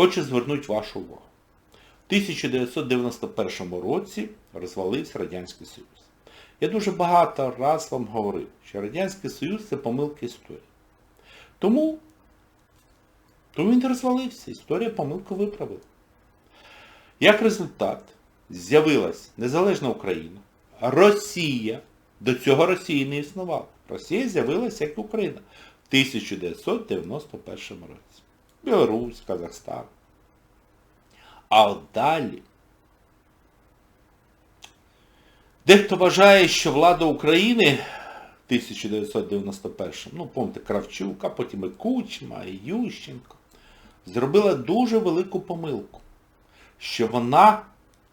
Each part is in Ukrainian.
Хочу звернути вашу увагу. В 1991 році розвалився Радянський Союз. Я дуже багато раз вам говорив, що Радянський Союз це помилка історії. Тому, тому він розвалився, історія помилку виправила. Як результат, з'явилась незалежна Україна, Росія, до цього Росії не існувала. Росія з'явилася як Україна в 1991 році. Білорусь, Казахстан. А от далі. Дехто вважає, що влада України в 1991, ну, пам'ятаєте, Кравчук, а потім і Кучма, і Ющенко, зробила дуже велику помилку, що вона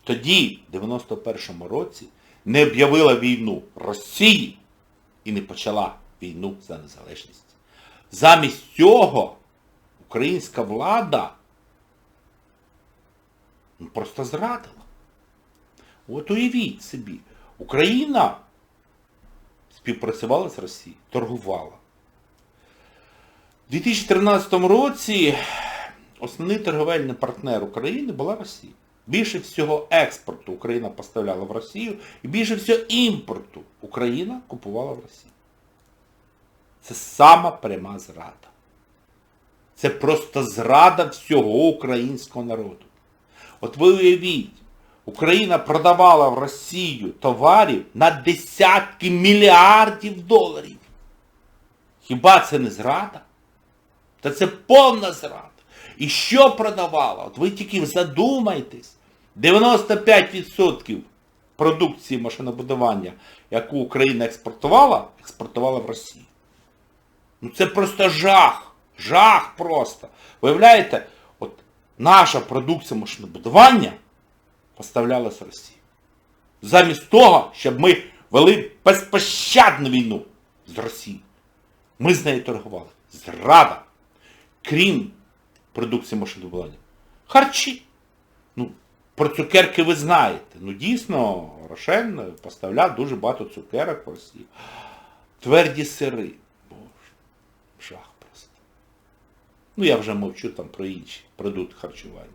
тоді, в 91-му році, не об'явила війну Росії і не почала війну за незалежність. Замість цього українська влада ну, просто зрадила. От уявіть собі, Україна співпрацювала з Росією, торгувала. У 2013 році основний торговельний партнер України була Росія. Більше всього експорту Україна поставляла в Росію і більше всього імпорту Україна купувала в Росії. Це сама пряма зрада. Це просто зрада всього українського народу. От ви уявіть, Україна продавала в Росію товарів на десятки мільярдів доларів. Хіба це не зрада? Та це повна зрада. І що продавала? От ви тільки задумайтесь. 95% продукції машинобудування, яку Україна експортувала, експортувала в Росію. Ну це просто жах. Жах просто. Виявляєте, от наша продукція машинобудування поставлялась в Росію. Замість того, щоб ми вели безпощадну війну з Росією. Ми з нею торгували. Зрада. Крім продукції машинобудування. Харчі. Ну, про цукерки ви знаєте. Ну дійсно, Рошен поставляв дуже багато цукерок в Росію. Тверді сири. Боже, жах. Ну я вже мовчу там про інші продукти харчування.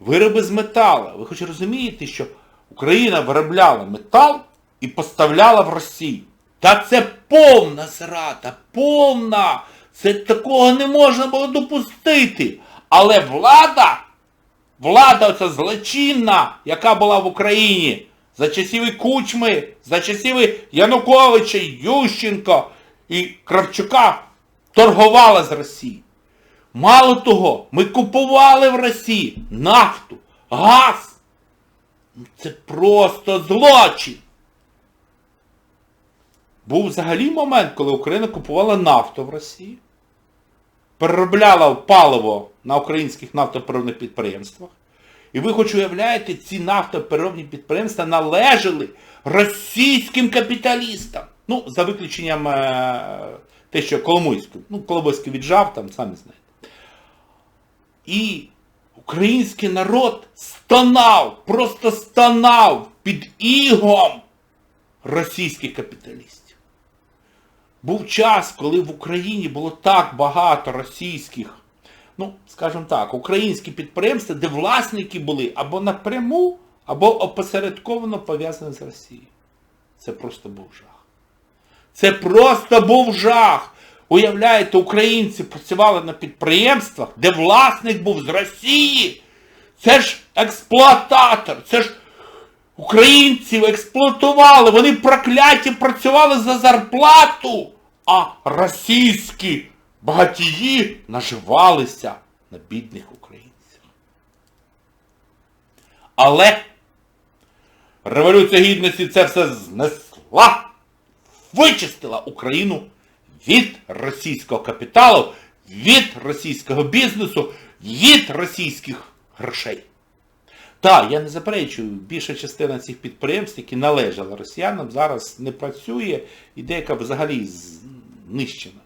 Вироби з металу. Ви хоч розумієте, що Україна виробляла метал і поставляла в Росію. Та це повна зрада, повна. Це такого не можна було допустити. Але влада, влада оця злочинна, яка була в Україні, за часів Кучми, за часів Януковича, Ющенко і Кравчука, торгувала з Росією. Мало того, ми купували в Росії нафту, газ. Це просто злочин. Був взагалі момент, коли Україна купувала нафту в Росії, переробляла паливо на українських нафтопереробних підприємствах. І ви хоч уявляєте, ці нафтопереробні підприємства належали російським капіталістам. Ну, за виключенням е, те, що Коломойський, ну, Коломойський віджав, там, самі знаєте. І український народ стонав, просто стонав під ігом російських капіталістів. Був час, коли в Україні було так багато російських, ну, скажімо так, українські підприємства, де власники були або напряму, або опосередковано пов'язані з Росією. Це просто був жах. Це просто був жах. Уявляєте, українці працювали на підприємствах, де власник був з Росії. Це ж експлуататор, це ж українців експлуатували, вони прокляті працювали за зарплату, а російські багатії наживалися на бідних українцях. Але Революція Гідності це все знесла, вичистила Україну від російського капіталу, від російського бізнесу, від російських грошей. Так, я не заперечую, більша частина цих підприємств, які належали росіянам, зараз не працює і деяка взагалі знищена.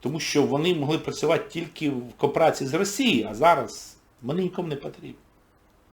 Тому що вони могли працювати тільки в кооперації з Росією, а зараз вони нікому не потрібні.